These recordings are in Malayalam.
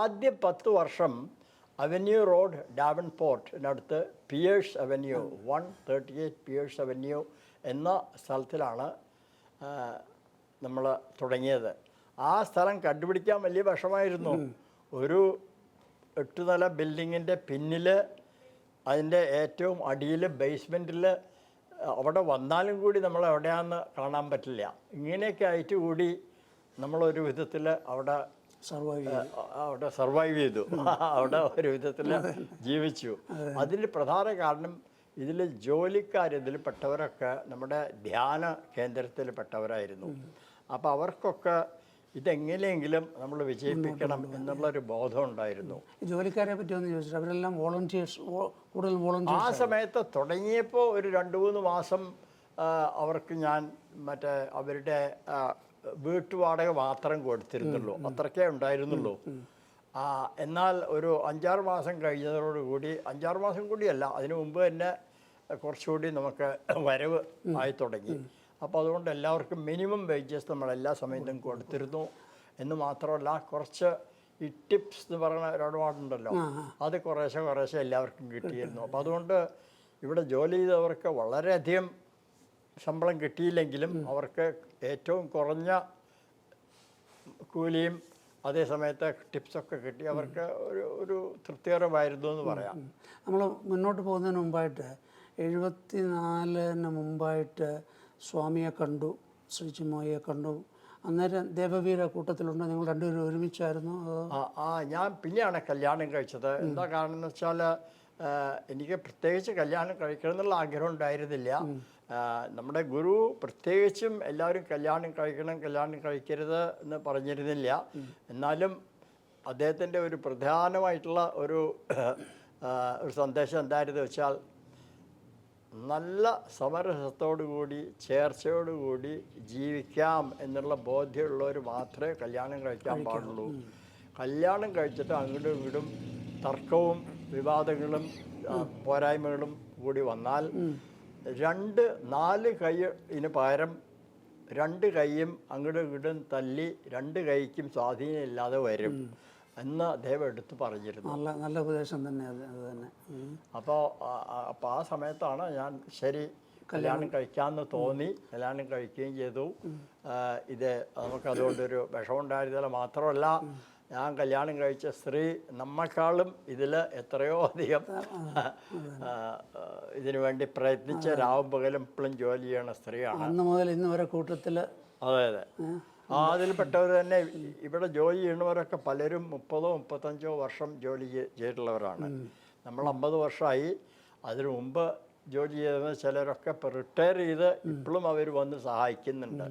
ആദ്യ പത്ത് വർഷം അവന്യൂ റോഡ് ഡാവൻ പോർട്ടിനടുത്ത് Pierce avenue one thirty eight Pierce avenue എന്ന സ്ഥലത്തിലാണ് നമ്മൾ തുടങ്ങിയത്. ആ സ്ഥലം കണ്ടുപിടിക്കാൻ വലിയ വിഷമായിരുന്നു ഒരു എട്ട് നില ബിൽഡിങ്ങിന്റെ പിന്നിൽ അതിന്റെ ഏറ്റവും അടിയിൽ ബേസ്മെന്റിൽ അവിടെ വന്നാലും കൂടി നമ്മൾ എവിടെയാണെന്ന് കാണാൻ പറ്റില്ല. ഇങ്ങനെയൊക്കെ ആയിട്ട് കൂടി നമ്മളൊരു വിധത്തിൽ അവിടെ സർവൈവ് അവിടെ സർവൈവ് ചെയ്തു. അവിടെ ഒരു വിധത്തിൽ ജീവിച്ചു. അതിൽ പ്രധാന കാരണം ഇതിൽ ജോലിക്കാർ ഇതിൽ പെട്ടവരൊക്കെ നമ്മുടെ ധ്യാന കേന്ദ്രത്തിൽ പെട്ടവരായിരുന്നു. അപ്പോൾ അവർക്കൊക്കെ ഇതെങ്ങനെയെങ്കിലും നമ്മൾ വിജയിപ്പിക്കണം എന്നുള്ളൊരു ബോധം ഉണ്ടായിരുന്നു. ജോലിക്കാരെ പറ്റി ഒന്ന് ചോദിച്ചിട്ട് അവരെല്ലാം വോളണ്ടിയേഴ്സ് കൂടുതൽ ആ വോളണ്ടിയേഴ്സ് സമയത്ത് തുടങ്ങിയപ്പോൾ ഒരു രണ്ട് മൂന്ന് മാസം അവർക്ക് ഞാൻ മറ്റേ അവരുടെ ആ, വീട്ടുവാടക മാത്രം കൊടുത്തിരുന്നുള്ളൂ. അത്രക്കേ ഉണ്ടായിരുന്നുള്ളൂ. ആ, എന്നാൽ ഒരു അഞ്ചാറ് മാസം കഴിഞ്ഞതോടുകൂടി അഞ്ചാറ് മാസം കൂടിയല്ല അതിനു മുമ്പ് തന്നെ കുറച്ചുകൂടി നമുക്ക് വരവ് ആയി തുടങ്ങി. അപ്പോൾ അതുകൊണ്ട് എല്ലാവർക്കും മിനിമം വേജസ് നമ്മൾ എല്ലാ സമയത്തും കൊടുത്തിരുന്നു. എന്ന് മാത്രമല്ല കുറച്ച് ഈ ടിപ്സ് എന്ന് പറയുന്ന ഒരുപാടുണ്ടല്ലോ അത് കുറേശ്ശെ കുറേശ്ശെ എല്ലാവർക്കും കിട്ടിയിരുന്നു. അപ്പോൾ അതുകൊണ്ട് ഇവിടെ ജോലി ചെയ്തവർക്ക് വളരെയധികം ശമ്പളം കിട്ടിയില്ലെങ്കിലും അവർക്ക് ഏറ്റവും കുറഞ്ഞ കൂലിയും അതേ സമയത്ത് ടിപ്സൊക്കെ കിട്ടി. അവർക്ക് ഒരു ഒരു തൃപ്തികരമായിരുന്നു എന്ന് പറയാം. നമ്മൾ മുന്നോട്ട് പോകുന്നതിന് മുമ്പായിട്ട് എഴുപത്തി നാലിന് മുമ്പായിട്ട് സ്വാമിയെ കണ്ടു ശ്രീ ചിമ്മോയെ കണ്ടു. അന്നേരം ദേവവീര കൂട്ടത്തിലുണ്ട്. നിങ്ങൾ രണ്ടുപേരും ഒരുമിച്ചായിരുന്നു ആ ഞാൻ പിന്നെയാണ് കല്യാണം കഴിച്ചത്. എന്താ കാരണം എന്ന് വെച്ചാൽ എനിക്ക് പ്രത്യേകിച്ച് കല്യാണം കഴിക്കണം എന്നുള്ള ആഗ്രഹം ഉണ്ടായിരുന്നില്ല. നമ്മുടെ ഗുരു പ്രത്യേകിച്ചും എല്ലാവരും കല്യാണം കഴിക്കണം കല്യാണം കഴിക്കരുത് എന്ന് പറഞ്ഞിരുന്നില്ല. എന്നാലും അദ്ദേഹത്തിന്റെ ഒരു പ്രധാനമായിട്ടുള്ള ഒരു ഒരു സന്ദേശം എന്തായിരുന്നു വെച്ചാൽ നല്ല സമരസത്തോടുകൂടി ചേർച്ചയോടുകൂടി ജീവിക്കാം എന്നുള്ള ബോധ്യമുള്ളവർ മാത്രമേ കല്യാണം കഴിക്കാൻ പാടുള്ളൂ. കല്യാണം കഴിച്ചിട്ട് അങ്ങോട്ടും ഇങ്ങോട്ടും തർക്കവും വിവാദങ്ങളും പോരായ്മകളും കൂടി വന്നാൽ രണ്ട് നാല് കൈയിന് പകരം രണ്ട് കൈയും അങ്ങോട്ടും ഇങ്ങോട്ടും തല്ലി രണ്ട് കൈക്കും സ്വാധീനമില്ലാതെ വരും എന്ന് അദ്ദേഹം എടുത്ത് പറഞ്ഞിരുന്നു. നല്ല നല്ല ഉപദേശം തന്നെ അത് അത് തന്നെ. അപ്പോൾ അപ്പോൾ ആ സമയത്താണ് ഞാൻ ശരി കല്യാണം കഴിക്കാമെന്ന് തോന്നി. കല്യാണം കഴിക്കുകയും ചെയ്തു. ഇത് നമുക്കതുകൊണ്ടൊരു വിഷമുണ്ടായിരുന്നില്ല മാത്രമല്ല ഞാൻ കല്യാണം കഴിച്ച സ്ത്രീ നമ്മക്കാളും ഇതിൽ എത്രയോ അധികം ഇതിനു വേണ്ടി പ്രയത്നിച്ച രാവും പകലും ഇപ്പോഴും ജോലി ചെയ്യണ സ്ത്രീയാണ്. അന്ന് മുതൽ ഇന്ന് വരെ കൂട്ടത്തിൽ അതെ അതെ. ആ അതിൽപ്പെട്ടവർ തന്നെ ഇവിടെ ജോലി ചെയ്യുന്നവരൊക്കെ പലരും മുപ്പതോ മുപ്പത്തഞ്ചോ വർഷം ജോലി ചെയ്- ചെയ്തിട്ടുള്ളവരാണ്. നമ്മൾ അമ്പത് വർഷമായി അതിനു മുമ്പ് ജോലി ചെയ്ത ചിലരൊക്കെ റിട്ടയർ ചെയ്ത് ഇപ്പോഴും അവർ വന്ന് സഹായിക്കുന്നുണ്ട്.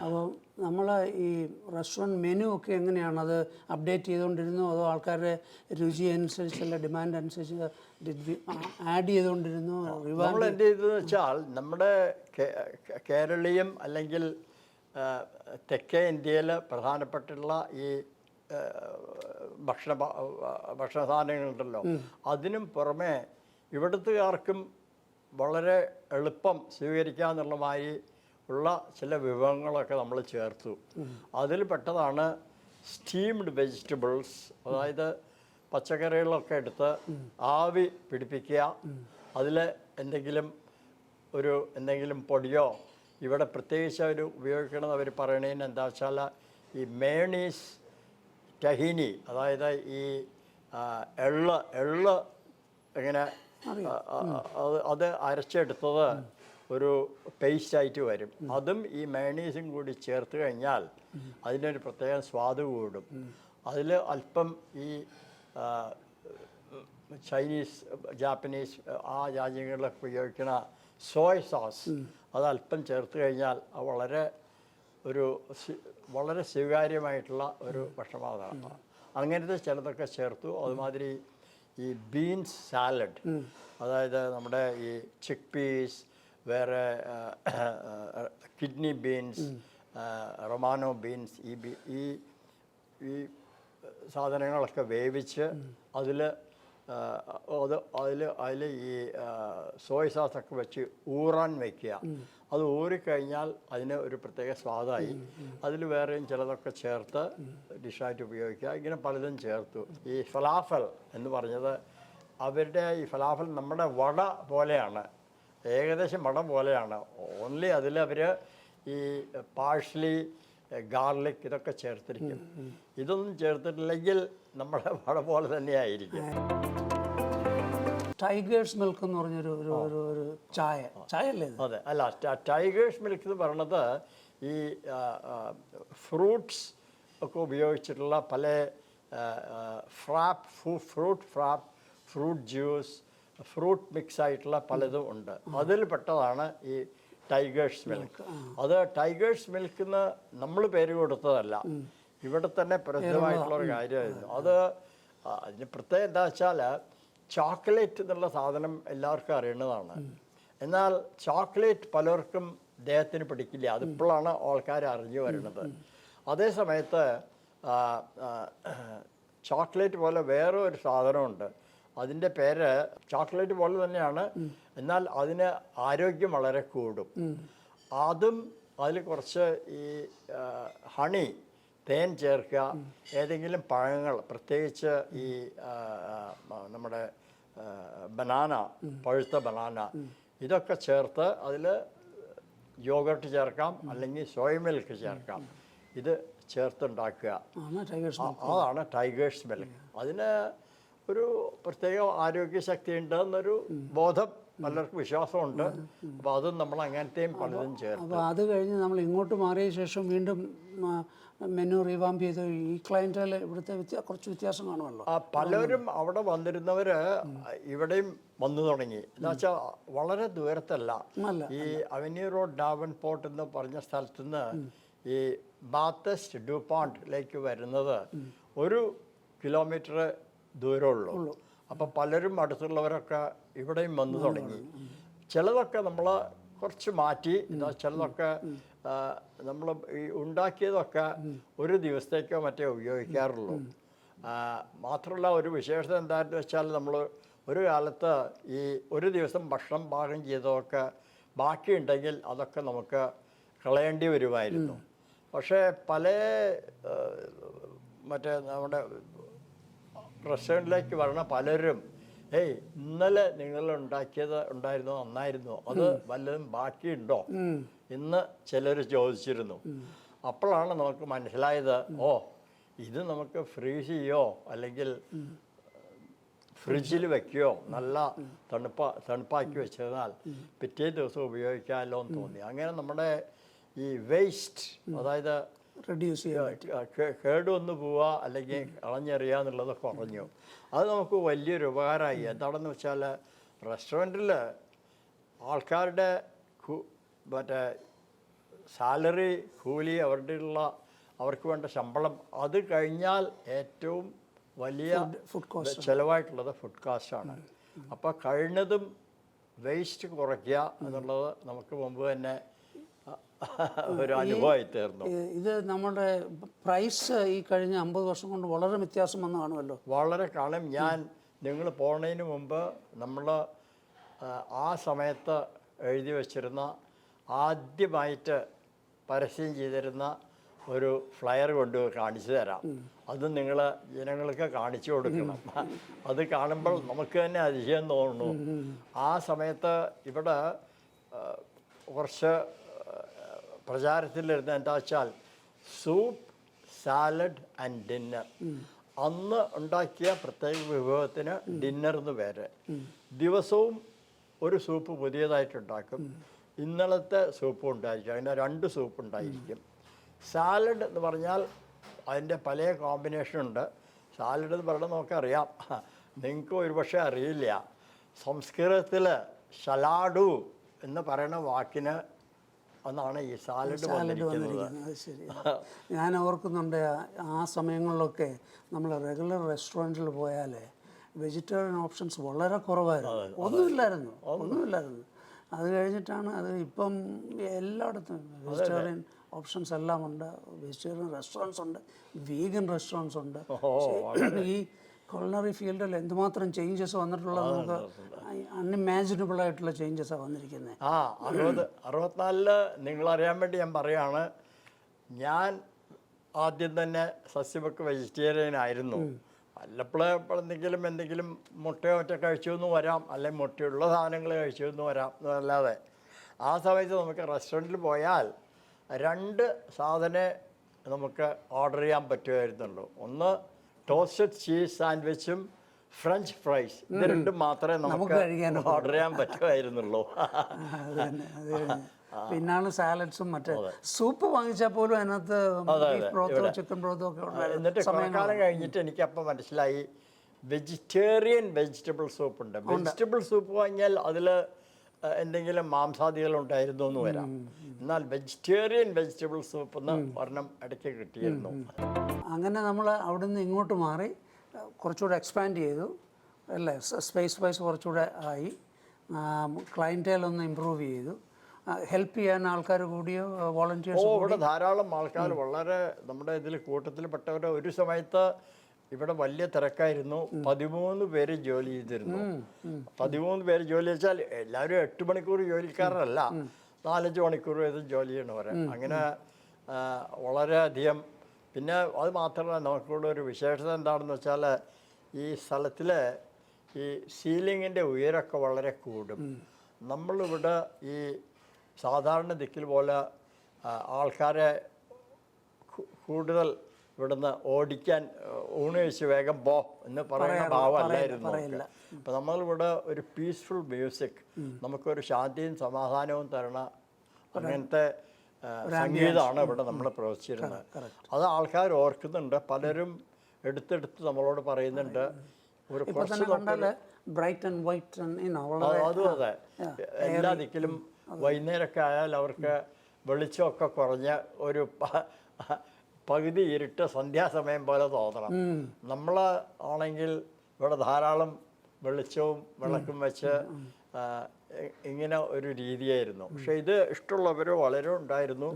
അപ്പോൾ നമ്മൾ ഈ റെസ്റ്റോറന്റ് മെനു ഒക്കെ എങ്ങനെയാണ് അത് അപ്ഡേറ്റ് ചെയ്തുകൊണ്ടിരുന്നു അതോ ആൾക്കാരുടെ രുചി അനുസരിച്ചുള്ള ഡിമാൻഡ് അനുസരിച്ച് ആഡ് ചെയ്തുകൊണ്ടിരുന്നു നമ്മൾ എന്ത് ചെയ്തതെന്ന് വെച്ചാൽ നമ്മുടെ കേരളീയം അല്ലെങ്കിൽ തെക്കേ ഇന്ത്യയിൽ പ്രധാനപ്പെട്ടുള്ള ഈ ഭക്ഷണ ഭക്ഷണ സാധനങ്ങളുണ്ടല്ലോ. അതിനും പുറമെ ഇവിടുത്തുകാർക്കും വളരെ എളുപ്പം സ്വീകരിക്കാന്നുള്ള മാതിരി ഉള്ള ചില വിഭവങ്ങളൊക്കെ നമ്മൾ ചേർത്തു. അതിൽ പെട്ടതാണ് സ്റ്റീംഡ് വെജിറ്റബിൾസ് അതായത് പച്ചക്കറികളൊക്കെ എടുത്ത് ആവി പിടിപ്പിക്കുക. അതിൽ എന്തെങ്കിലും ഒരു എന്തെങ്കിലും പൊടിയോ ഇവിടെ പ്രത്യേകിച്ച് അവർ ഉപയോഗിക്കണമെന്ന് അവർ പറയണതിന് എന്താ വെച്ചാൽ ഈ മേണീസ് ടഹീനി അതായത് ഈ എള്ള് എള്ള് ആ, അത് അത് അരച്ചെടുത്തത് ഒരു പേസ്റ്റായിട്ട് വരും. അതും ഈ മേണീസും കൂടി ചേർത്ത് കഴിഞ്ഞാൽ അതിനൊരു പ്രത്യേക സ്വാദ് കൂടും. അതിൽ അല്പം ഈ ചൈനീസ് ജാപ്പനീസ് ആ രാജ്യങ്ങളിലൊക്കെ ഉപയോഗിക്കുന്ന സോയ് സോസ് അത് അല്പം ചേർത്ത് കഴിഞ്ഞാൽ വളരെ ഒരു വളരെ സ്വീകാര്യമായിട്ടുള്ള ഒരു ഭക്ഷണമാണ് അങ്ങനത്തെ ചിലതൊക്കെ ചേർത്തു. അതുമാതിരി ഈ ബീൻസ് സാലഡ് അതായത് നമ്മുടെ ഈ ചിക്ക് പീസ് വേറെ കിഡ്നി ബീൻസ് റൊമാനോ ബീൻസ് ഈ ബി ഈ ഈ സാധനങ്ങളൊക്കെ വേവിച്ച് അതിൽ അത് അതിൽ അതിൽ ഈ സോയ സോസൊക്കെ വെച്ച് ഊറാൻ വയ്ക്കുക അത് ഊറിക്കഴിഞ്ഞാൽ അതിന് ഒരു പ്രത്യേക സ്വാദായി. അതിൽ വേറെയും ചിലതൊക്കെ ചേർത്ത് ഡിഷായിട്ട് ഉപയോഗിക്കുക. ഇങ്ങനെ പലതും ചേർത്തു. ഈ ഫലാഫൽ എന്ന് പറഞ്ഞത് അവരുടെ ഈ ഫലാഫൽ നമ്മുടെ വട പോലെയാണ്. ഏകദേശം മടം പോലെയാണ്. ഓൺലി അതിൽ അവർ ഈ പാഴ്സ്ലി ഗാർലിക് ഇതൊക്കെ ചേർത്തിരിക്കും. ഇതൊന്നും ചേർത്തിട്ടില്ലെങ്കിൽ നമ്മുടെ വട പോലെ തന്നെയായിരിക്കും ടൈഗേഴ്സ് മിൽക്ക് എന്ന് പറഞ്ഞൊരു ഒരു ഒരു ഒരു ചായ. ചായ അല്ലേ അതെ. അല്ല ടൈഗേഴ്സ് മിൽക്ക് എന്ന് പറയണത് ഈ ഫ്രൂട്ട്സ് ഒക്കെ ഉപയോഗിച്ചിട്ടുള്ള പല frappe fruit frappe fruit juice fruit mix ആയിട്ടുള്ള പലതും ഉണ്ട്. അതിൽ പെട്ടതാണ് ഈ ടൈഗേഴ്സ് മിൽക്ക്. അത് ടൈഗേഴ്സ് മിൽക്ക് എന്ന് നമ്മൾ പേര് കൊടുത്തതല്ല. ഇവിടെ തന്നെ പ്രസിദ്ധമായിട്ടുള്ള ഒരു കാര്യമായിരുന്നു. അത് അതിന് പ്രത്യേകം എന്താ വെച്ചാൽ ചോക്ലേറ്റ് എന്നുള്ള സാധനം എല്ലാവർക്കും അറിയുന്നതാണ് എന്നാൽ ചോക്ലേറ്റ് പലർക്കും ദേഹത്തിന് പിടിക്കില്ല. അതിപ്പോഴാണ് ആൾക്കാർ അറിഞ്ഞു വരുന്നത്. അതേ സമയത്ത് ചോക്ലേറ്റ് പോലെ വേറെ ഒരു സാധനമുണ്ട്. അതിന്റെ പേര് ചോക്ലേറ്റ് പോലെ തന്നെയാണ്. എന്നാൽ അതിന് ആരോഗ്യം വളരെ കൂടും. അതും അതിൽ കുറച്ച് ഈ ഹണി തേൻ ചേർക്കുക ഏതെങ്കിലും പഴങ്ങൾ പ്രത്യേകിച്ച് ഈ നമ്മുടെ ബനാന പഴുത്ത ബനാന ഇതൊക്കെ ചേർത്ത് അതിൽ യോഗർട്ട് ചേർക്കാം അല്ലെങ്കിൽ സോയ മിൽക്ക് ചേർക്കാം. ഇത് ചേർത്തുണ്ടാക്കുക. അതാണ് ടൈഗേഴ്സ് മിൽക്ക്. അതിന് ഒരു പ്രത്യേക ആരോഗ്യശക്തി ഉണ്ട് എന്നൊരു ബോധം പലർക്കും വിശ്വാസമുണ്ട്. അപ്പോൾ അതും നമ്മൾ അങ്ങനത്തെയും പലതും ചേർത്ത് അപ്പോൾ അത് കഴിഞ്ഞ് നമ്മൾ ഇങ്ങോട്ട് മാറിയ ശേഷം വീണ്ടും മെനു റീവാം ചെയ്ത് ഈ ക്ലയന്റിൽ ഇവിടുത്തെ കുറച്ച് വ്യത്യാസം കാണുമല്ലോ. ആ പലരും അവിടെ വന്നിരുന്നവര് ഇവിടെയും വന്നു തുടങ്ങി. എന്ന് വെച്ചാൽ വളരെ ദൂരത്തല്ല. ഈ അവന്യൂ റോഡ് ഡാവൻ പോർട്ട് എന്ന് പറഞ്ഞ സ്ഥലത്ത് നിന്ന് ഈ ബാത്തസ്റ്റ് ഡ്യൂപോണ്ടിലേക്ക് വരുന്നത് ഒരു കിലോമീറ്റർ ദൂരമുള്ളൂ. അപ്പം പലരും അടുത്തുള്ളവരൊക്കെ ഇവിടെയും വന്നു തുടങ്ങി. ചിലതൊക്കെ നമ്മൾ കുറച്ച് മാറ്റി ചിലതൊക്കെ നമ്മൾ ഈ ഉണ്ടാക്കിയതൊക്കെ ഒരു ദിവസത്തേക്കോ മറ്റേ ഉപയോഗിക്കാറുള്ളൂ. മാത്രമല്ല ഒരു വിശേഷത എന്താണെന്ന് വെച്ചാൽ നമ്മൾ ഒരു കാലത്ത് ഈ ഒരു ദിവസം ഭക്ഷണം പാകം ചെയ്തതൊക്കെ ബാക്കിയുണ്ടെങ്കിൽ അതൊക്കെ നമുക്ക് കളയേണ്ടി വരുമായിരുന്നു. പക്ഷേ പല മറ്റേ നമ്മുടെ റെസ്റ്റോറന്റിലേക്ക് വരണ പലരും ഏയ് ഇന്നലെ നിങ്ങൾ ഉണ്ടാക്കിയത് ഉണ്ടായിരുന്നു? നന്നായിരുന്നു? അത് വല്ലതും ബാക്കിയുണ്ടോ? ഇന്ന് ചിലർ ചോദിച്ചിരുന്നു. അപ്പോഴാണ് നമുക്ക് മനസ്സിലായത് ഓ ഇത് നമുക്ക് ഫ്രീസ് ചെയ്യോ? അല്ലെങ്കിൽ ഫ്രിഡ്ജിൽ വെക്കുകയോ നല്ല തണുപ്പ തണുപ്പാക്കി വെച്ചിരുന്നാൽ പിറ്റേ ദിവസം ഉപയോഗിക്കാമല്ലോ എന്ന് തോന്നി. അങ്ങനെ നമ്മുടെ ഈ വേസ്റ്റ് അതായത് റെഡ്യൂസ് ചെയ്യാൻ പറ്റും. കേടുവന്ന് പോവുക അല്ലെങ്കിൽ കളഞ്ഞെറിയുക എന്നുള്ളത് കുറഞ്ഞു. അത് നമുക്ക് വലിയൊരു ഉപകാരമായി. എന്താണെന്ന് വെച്ചാൽ റെസ്റ്റോറന്റിൽ ആൾക്കാരുടെ മറ്റേ സാലറി കൂലി അവരുടെ ഉള്ള അവർക്ക് വേണ്ട ശമ്പളം അത് കഴിഞ്ഞാൽ ഏറ്റവും വലിയ ഫുഡ് കോസ്റ്റ്. ചിലവായിട്ടുള്ളത് ഫുഡ് കാസ്റ്റാണ് അപ്പോൾ കഴിഞ്ഞതും വേസ്റ്റ് കുറയ്ക്കുക എന്നുള്ളത് നമുക്ക് മുമ്പ് തന്നെ ഒരു അനുഭവമായി തീർന്നു. ഇത് നമ്മുടെ പ്രൈസ് ഈ കഴിഞ്ഞ അമ്പത് വർഷം കൊണ്ട് വളരെ വ്യത്യാസം വന്നു കാണുമല്ലോ. വളരെ കാണും. ഞാൻ നിങ്ങൾ പോണതിന് മുമ്പ് നമ്മൾ ആ സമയത്ത് എഴുതി വച്ചിരുന്ന ആദ്യമായിട്ട് പരസ്യം ചെയ്തിരുന്ന ഒരു ഫ്ലയർ കൊണ്ട് കാണിച്ചു തരാം. അത് നിങ്ങൾ ജനങ്ങൾക്ക് കാണിച്ചു കൊടുക്കണം. അത് കാണുമ്പോൾ നമുക്ക് തന്നെ അതിശയം തോന്നുന്നു. ആ സമയത്ത് ഇവിടെ കുറച്ച് പ്രചാരത്തിലിരുന്ന എന്താ വെച്ചാൽ സൂപ്പ് സാലഡ് ആൻഡ് ഡിന്നർ അന്ന് ഉണ്ടാക്കിയ പ്രത്യേക വിഭവത്തിന് ഡിന്നർ എന്ന് പേര്. ദിവസവും ഒരു സൂപ്പ് പുതിയതായിട്ട് ഉണ്ടാക്കും. ഇന്നലത്തെ സൂപ്പ് ഉണ്ടായിരിക്കും. അതിന് രണ്ട് സൂപ്പ് ഉണ്ടായിരിക്കും. സാലഡ് എന്ന് പറഞ്ഞാൽ അതിന്റെ പല കോമ്പിനേഷൻ ഉണ്ട്. സാലഡ് എന്ന് പറയുന്നത് നമുക്കറിയാം. നിങ്ങൾക്ക് ഒരുപക്ഷെ അറിയില്ല. സംസ്കൃതത്തിൽ ഷലാഡു എന്ന് പറയുന്ന വാക്കിന് എന്നാണ് ഈ സാലഡ് സാലഡ് വന്നിരിക്കുന്നത്. അത് ശരി. ഞാൻ ഓർക്കുന്നുണ്ട് ആ- സമയങ്ങളിലൊക്കെ നമ്മൾ റെഗുലർ റെസ്റ്റോറന്റിൽ പോയാൽ വെജിറ്റേറിയൻ ഓപ്ഷൻസ് വളരെ കുറവായിരുന്നു. ഒന്നുമില്ലായിരുന്നു. ഒന്നുമില്ലായിരുന്നു. അത് കഴിഞ്ഞിട്ടാണ് അത് ഇപ്പം എല്ലായിടത്തും വെജിറ്റേറിയൻ ഓപ്ഷൻസ് എല്ലാം ഉണ്ട്. വെജിറ്റേറിയൻ റെസ്റ്റോറന്റ്സ് ഉണ്ട്. വീഗൻ റെസ്റ്റോറന്റ്സ് ഉണ്ട്. ഈ കുളിനറി ഫീൽഡിൽ എന്തുമാത്രം ചേഞ്ചസ് വന്നിട്ടുള്ളത് നമുക്ക് അൺഇമാജിനബിൾ ആയിട്ടുള്ള ചേഞ്ചസാണ് വന്നിരിക്കുന്നത് ആ അറുപത് അറുപത്തിനാലിൽ നിങ്ങളറിയാൻ വേണ്ടി ഞാൻ പറയാണ് ഞാൻ ആദ്യം തന്നെ സസ്യമൊക്കെ വെജിറ്റേറിയൻ ആയിരുന്നു. വല്ലപ്പോഴും എന്തെങ്കിലും എന്തെങ്കിലും മുട്ടയോ ഒറ്റ കഴിച്ചുവെന്ന് വരാം അല്ലെങ്കിൽ മുട്ടയുള്ള സാധനങ്ങൾ കഴിച്ചു എന്ന് വരാം എന്നല്ലാതെ. ആ സമയത്ത് നമുക്ക് റെസ്റ്റോറന്റിൽ പോയാൽ രണ്ട് സാധനം നമുക്ക് ഓർഡർ ചെയ്യാൻ പറ്റുമായിരുന്നുള്ളൂ. ഒന്ന് ടോസ്റ്റഡ് ചീസ് സാൻഡ്വിച്ചും ഫ്രഞ്ച് ഫ്രൈസ് ഇത് രണ്ടും മാത്രമേ നമുക്ക് ഓർഡർ ചെയ്യാൻ പറ്റുമായിരുന്നുള്ളൂ. പിന്നാണ് സാലഡ്സും മറ്റേ സൂപ്പ് വാങ്ങിച്ചാൽ പോലും അതിനകത്ത് ബീഫ് ബ്രോത്തോ ചിക്കൻ ബ്രോത്തോ ഒക്കെ എന്നിട്ട് സമയക്കാലം കഴിഞ്ഞിട്ട് എനിക്ക് അപ്പം മനസ്സിലായി വെജിറ്റേറിയൻ വെജിറ്റബിൾ സൂപ്പ് ഉണ്ട്. വെജിറ്റബിൾ സൂപ്പ് വാങ്ങിയാൽ അതിൽ എന്തെങ്കിലും മാംസാദികൾ ഉണ്ടായിരുന്നു എന്ന് വരാം. എന്നാൽ വെജിറ്റേറിയൻ വെജിറ്റബിൾ സൂപ്പ് എന്ന് ഒരെണ്ണം ഇടയ്ക്ക് കിട്ടിയിരുന്നു. അങ്ങനെ നമ്മൾ അവിടെ നിന്ന് ഇങ്ങോട്ട് മാറി കുറച്ചുകൂടെ എക്സ്പാൻഡ് ചെയ്തു. അല്ലേ? സ്പേസ് വൈസ് കുറച്ചുകൂടെ ആയി. ക്ലയന്റേൽ ഒന്ന് ഇമ്പ്രൂവ് ചെയ്തു. ഹെൽപ്പ് ചെയ്യാൻ ആൾക്കാർ കൂടിയോ? വോളണ്ടിയേഴ്സ് ഇവിടെ ധാരാളം ആൾക്കാർ വളരെ നമ്മുടെ ഇതിൽ കൂട്ടത്തിൽപ്പെട്ടവർ ഒരു സമയത്ത് ഇവിടെ വലിയ തിരക്കായിരുന്നു. പതിമൂന്ന് പേര് ജോലി ചെയ്തിരുന്നു. പതിമൂന്ന് പേര് ജോലി വെച്ചാൽ എല്ലാവരും എട്ട് മണിക്കൂർ ജോലിക്കാരല്ല. നാലഞ്ച് മണിക്കൂർ വീതം ജോലി ചെയ്യണവരെ. അങ്ങനെ വളരെയധികം പിന്നെ അത് മാത്രമല്ല നമുക്കിവിടെ ഒരു വിശേഷത എന്താണെന്ന് വെച്ചാൽ ഈ സ്ഥലത്തിൽ ഈ സീലിങ്ങിന്റെ ഉയരമൊക്കെ വളരെ കൂടും. നമ്മളിവിടെ ഈ സാധാരണ ദിക്കിൽ പോലെ ആൾക്കാരെ കൂടുതൽ ഇവിടുന്ന് ഓടിക്കാൻ ഊണ് കഴിച്ച് വേഗം പോ എന്ന് പറയുന്ന ഭാവമല്ലായിരുന്നു. അപ്പം നമ്മളിവിടെ ഒരു പീസ്ഫുൾ മ്യൂസിക് നമുക്കൊരു ശാന്തിയും സമാധാനവും തരണ അങ്ങനത്തെ സംഗീതമാണ് ഇവിടെ നമ്മൾ പ്രവർത്തിച്ചിരുന്നത് അത് ആൾക്കാർ ഓർക്കുന്നുണ്ട്. പലരും എടുത്തെടുത്ത് നമ്മളോട് പറയുന്നുണ്ട്. ഒരു ബ്രൈറ്റ് ആൻഡ് വൈറ്റ് അതും അതെ എല്ലാ ദിക്കിലും വൈകുന്നേരമൊക്കെ ആയാൽ അവർക്ക് വെളിച്ചമൊക്കെ കുറഞ്ഞ ഒരു പകുതി ഇരുട്ട് സന്ധ്യാസമയം പോലെ തോന്നണം. നമ്മൾ ആണെങ്കിൽ ഇവിടെ ധാരാളം വെളിച്ചവും വിളക്കും വെച്ച് ഇങ്ങനെ ഒരു രീതിയായിരുന്നു. പക്ഷെ ഇത് ഇഷ്ടമുള്ളവർ വളരെ ഉണ്ടായിരുന്നു.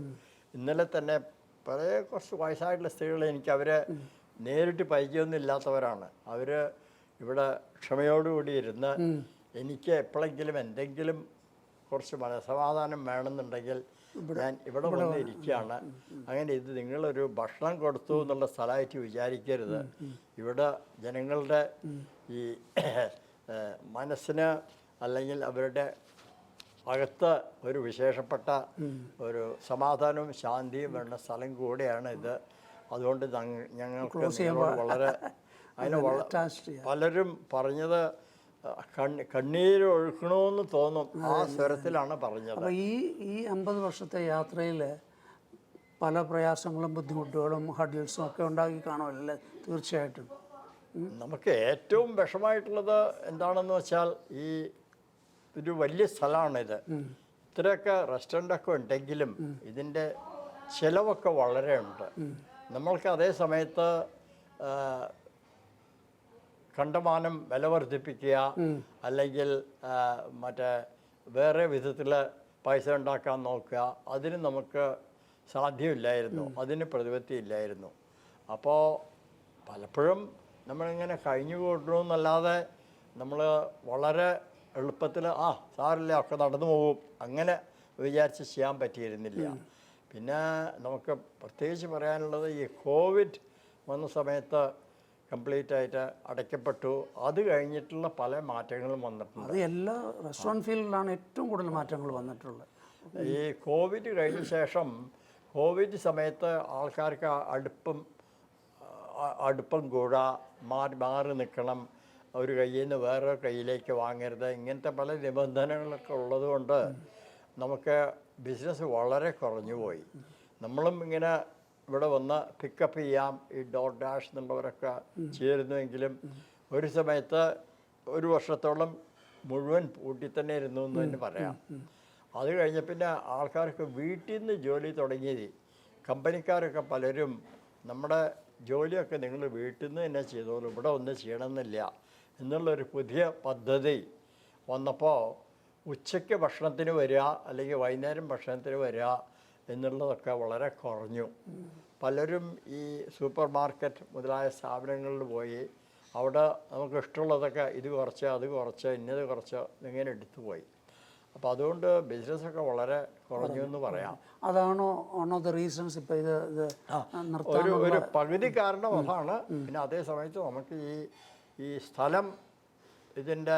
ഇന്നലെ തന്നെ പല കുറച്ച് വയസ്സായിട്ടുള്ള സ്ത്രീകൾ എനിക്ക് അവരെ നേരിട്ട് പരിചയമൊന്നും ഇല്ലാത്തവരാണ്. അവർ ഇവിടെ ക്ഷമയോടുകൂടി ഇരുന്ന് എനിക്ക് എപ്പോഴെങ്കിലും എന്തെങ്കിലും കുറച്ച് മനസമാധാനം വേണമെന്നുണ്ടെങ്കിൽ ഞാൻ ഇവിടെ വന്ന് ഇരിക്കുകയാണ്. അങ്ങനെ ഇത് നിങ്ങളൊരു ഭക്ഷണം കൊടുത്തു എന്നുള്ള സ്ഥലമായിട്ട് വിചാരിക്കരുത്. ഇവിടെ ജനങ്ങളുടെ ഈ മനസ്സിന് അല്ലെങ്കിൽ അവരുടെ അകത്ത് ഒരു വിശേഷപ്പെട്ട ഒരു സമാധാനവും ശാന്തിയും വേണ്ട സ്ഥലം കൂടെയാണ് ഇത്. അതുകൊണ്ട് ഞങ്ങ- ഞങ്ങൾക്ക് വളരെ അതിന്. പലരും പറഞ്ഞത് കണ്ണ് കണ്ണീര് ഒഴുക്കണമെന്ന് തോന്നും. ആ സ്വരത്തിലാണ് പറഞ്ഞത്. ഈ ഈ അമ്പത് വർഷത്തെ യാത്രയിൽ പല പ്രയാസങ്ങളും ബുദ്ധിമുട്ടുകളും ഹഡിൽസും ഒക്കെ ഉണ്ടാക്കി കാണുമല്ലേ തീർച്ചയായിട്ടും. നമുക്ക് ഏറ്റവും വിഷമായിട്ടുള്ളത് എന്താണെന്ന് വെച്ചാൽ ഈ ഒരു വലിയ സ്ഥലമാണിത് ഇത്രയൊക്കെ റെസ്റ്റോറന്റൊക്കെ ഉണ്ടെങ്കിലും ഇതിന്റെ ചിലവൊക്കെ വളരെ ഉണ്ട്. നമ്മൾക്ക് അതേ സമയത്ത് കണ്ടമാനം വില വർദ്ധിപ്പിക്കുക അല്ലെങ്കിൽ മറ്റേ വേറെ വിധത്തിൽ പൈസ ഉണ്ടാക്കാൻ നോക്കുക അതിന് നമുക്ക് സാധ്യമില്ലായിരുന്നു. അതിന് പ്രതിപത്തി ഇല്ലായിരുന്നു. അപ്പോൾ പലപ്പോഴും നമ്മളിങ്ങനെ കഴിഞ്ഞു കൂട്ടണമെന്നല്ലാതെ നമ്മൾ വളരെ എളുപ്പത്തിൽ ആ സാറില്ല ഒക്കെ നടന്നു പോകും. അങ്ങനെ വിചാരിച്ച് ചെയ്യാൻ പറ്റിയിരുന്നില്ല. പിന്നെ നമുക്ക് പ്രത്യേകിച്ച് പറയാനുള്ളത് ഈ കോവിഡ് വന്ന സമയത്ത് കംപ്ലീറ്റ് ആയിട്ട് അടയ്ക്കപ്പെട്ടു. അത് കഴിഞ്ഞിട്ടുള്ള പല മാറ്റങ്ങളും വന്നിട്ടുണ്ട്. അത് എല്ലാ റെസ്റ്റോറന്റ് ഫീൽഡിലാണ് ഏറ്റവും കൂടുതൽ മാറ്റങ്ങൾ വന്നിട്ടുള്ളത്. ഈ കോവിഡ് കഴിഞ്ഞ ശേഷം കോവിഡ് സമയത്ത് ആൾക്കാർക്ക് അടുപ്പം അടുപ്പം കൂടാ മാറി മാറി നിൽക്കണം. ഒരു കയ്യിൽ നിന്ന് വേറെ കയ്യിലേക്ക് വാങ്ങരുത്. ഇങ്ങനത്തെ പല നിബന്ധനകളൊക്കെ ഉള്ളതുകൊണ്ട് നമുക്ക് ബിസിനസ് വളരെ കുറഞ്ഞു പോയി. നമ്മളും ഇങ്ങനെ ഇവിടെ വന്ന് പിക്കപ്പ് ചെയ്യാം ഈ ഡോട്ട് ഡാഷ് എന്നുള്ളവരൊക്കെ ചേരുന്നുവെങ്കിലും ഒരു സമയത്ത് ഒരു വർഷത്തോളം മുഴുവൻ പൂട്ടി തന്നെ ഇരുന്നു എന്ന് തന്നെ പറയാം. അത് കഴിഞ്ഞ പിന്നെ ആൾക്കാർക്ക് വീട്ടിൽ നിന്ന് ജോലി തുടങ്ങിയത് കമ്പനിക്കാരൊക്കെ പലരും നമ്മുടെ ജോലിയൊക്കെ നിങ്ങൾ വീട്ടിൽ നിന്ന് തന്നെ ചെയ്തോളൂ ഇവിടെ ഒന്നും ചെയ്യണമെന്നില്ല. എന്നുള്ളൊരു പുതിയ പദ്ധതി വന്നപ്പോൾ ഉച്ചയ്ക്ക് ഭക്ഷണത്തിന് വരിക അല്ലെങ്കിൽ വൈകുന്നേരം ഭക്ഷണത്തിന് വരിക എന്നുള്ളതൊക്കെ വളരെ കുറഞ്ഞു. പലരും ഈ സൂപ്പർ മാർക്കറ്റ് മുതലായ സ്ഥാപനങ്ങളിൽ പോയി അവിടെ നമുക്ക് ഇഷ്ടമുള്ളതൊക്കെ ഇത് കുറച്ച് അത് കുറച്ച് ഇന്നത് കുറച്ച് ഇങ്ങനെ എടുത്തു പോയി. അപ്പോൾ അതുകൊണ്ട് ബിസിനസ്സൊക്കെ വളരെ കുറഞ്ഞു എന്ന് പറയാം. അതാണോ വൺ ഓഫ് ദ റീസൺസ് ഇപ്പോൾ ഇത് ഇത് ഒരു ഒരു പകുതി കാരണം അതാണ്. പിന്നെ അതേ സമയത്ത് നമുക്ക് ഈ ഈ സ്ഥലം ഇതിന്റെ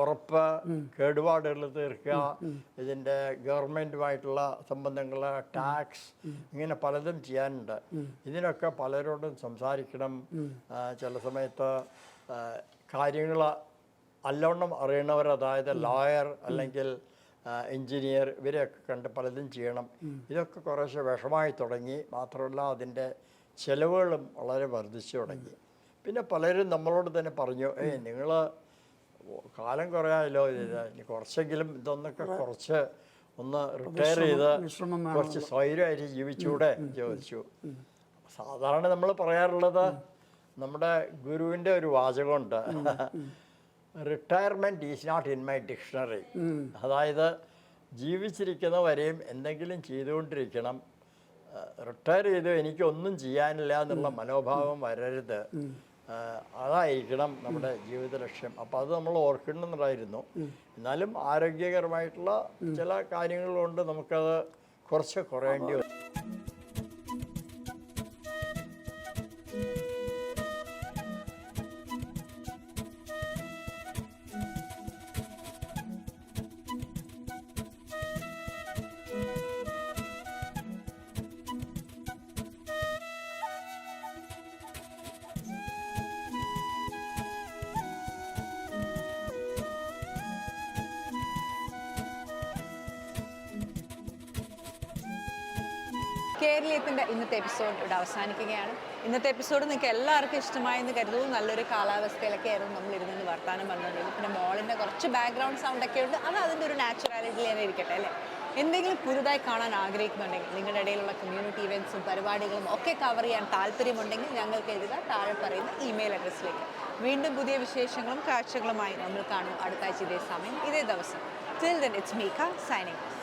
ഉറപ്പ് കേടുപാടുകൾ തീർക്കുക ഇതിന്റെ ഗവൺമെന്റുമായിട്ടുള്ള സംബന്ധങ്ങൾ ടാക്സ് ഇങ്ങനെ പലതും ചെയ്യാനുണ്ട്. ഇതിനൊക്കെ പലരോടും സംസാരിക്കണം. ചില സമയത്ത് കാര്യങ്ങൾ അല്ലോണം അറിയണവർ അതായത് ലോയർ അല്ലെങ്കിൽ എഞ്ചിനീയർ ഇവരെയൊക്കെ കണ്ട് പലതും ചെയ്യണം. ഇതൊക്കെ കുറേശ്ശെ വിഷമായി തുടങ്ങി. മാത്രമല്ല അതിന്റെ ചിലവുകളും വളരെ വർദ്ധിച്ചു തുടങ്ങി. പിന്നെ പലരും നമ്മളോട് തന്നെ പറഞ്ഞു ഏയ് നിങ്ങൾ കാലം കുറയാമല്ലോ ഇനി കുറച്ചെങ്കിലും ഇതൊന്നൊക്കെ കുറച്ച് ഒന്ന് റിട്ടയർ ചെയ്ത് കുറച്ച് സ്വൈര്യമായിട്ട് ജീവിച്ചൂടെ? ചോദിച്ചു. സാധാരണ നമ്മൾ പറയാറുള്ളത് നമ്മുടെ ഗുരുവിന്റെ ഒരു വാചകമുണ്ട്. Retirement is not in my dictionary അതായത് ജീവിച്ചിരിക്കുന്ന ജീവിച്ചിരിക്കുന്നവരെയും എന്തെങ്കിലും ചെയ്തുകൊണ്ടിരിക്കണം. റിട്ടയർ ചെയ്ത് എനിക്കൊന്നും ചെയ്യാനില്ല എന്നുള്ള മനോഭാവം വരരുത്. അതായിരിക്കണം നമ്മുടെ ജീവിത ലക്ഷ്യം അപ്പോൾ അത് നമ്മൾ ഓർക്കണമെന്നുണ്ടായിരുന്നു എന്നാലും ആരോഗ്യകരമായിട്ടുള്ള ചില കാര്യങ്ങൾ കൊണ്ട് നമുക്കത് കുറച്ച് കുറയേണ്ടി വരും. കേരളീയത്തിന്റെ ഇന്നത്തെ എപ്പിസോഡ് ഇവിടെ അവസാനിക്കുകയാണ്. ഇന്നത്തെ എപ്പിസോഡ് നിങ്ങൾക്ക് എല്ലാവർക്കും ഇഷ്ടമായെന്ന് കരുതുന്നു. നല്ലൊരു കാലാവസ്ഥയിലൊക്കെ ആയിരുന്നു നമ്മൾ ഇരുന്ന് വർത്താനം പറഞ്ഞത് പിന്നെ മോളിന്റെ കുറച്ച് ബാക്ക്ഗ്രൗണ്ട് സൗണ്ട് ഒക്കെ ഉണ്ട്. അത് അതിന്റെ ഒരു നാച്ചുറാലിറ്റി തന്നെ ഇരിക്കട്ടെ അല്ലേ? എന്തെങ്കിലും പുതുതായി കാണാൻ ആഗ്രഹിക്കുന്നുണ്ടെങ്കിൽ നിങ്ങളുടെ ഇടയിലുള്ള കമ്മ്യൂണിറ്റി ഇവന്റ്സും പരിപാടികളും ഒക്കെ കവർ ചെയ്യാൻ താല്പര്യമുണ്ടെങ്കിൽ ഞങ്ങൾക്ക് എഴുതുക. താഴെ പറയുന്ന ഇമെയിൽ അഡ്രസ്സിലേക്ക് വീണ്ടും പുതിയ വിശേഷങ്ങളും കാഴ്ചകളുമായി നമ്മൾ കാണും അടുത്താഴ്ച ഇതേ സമയം ഇതേ ദിവസം. Till then it's Mika signing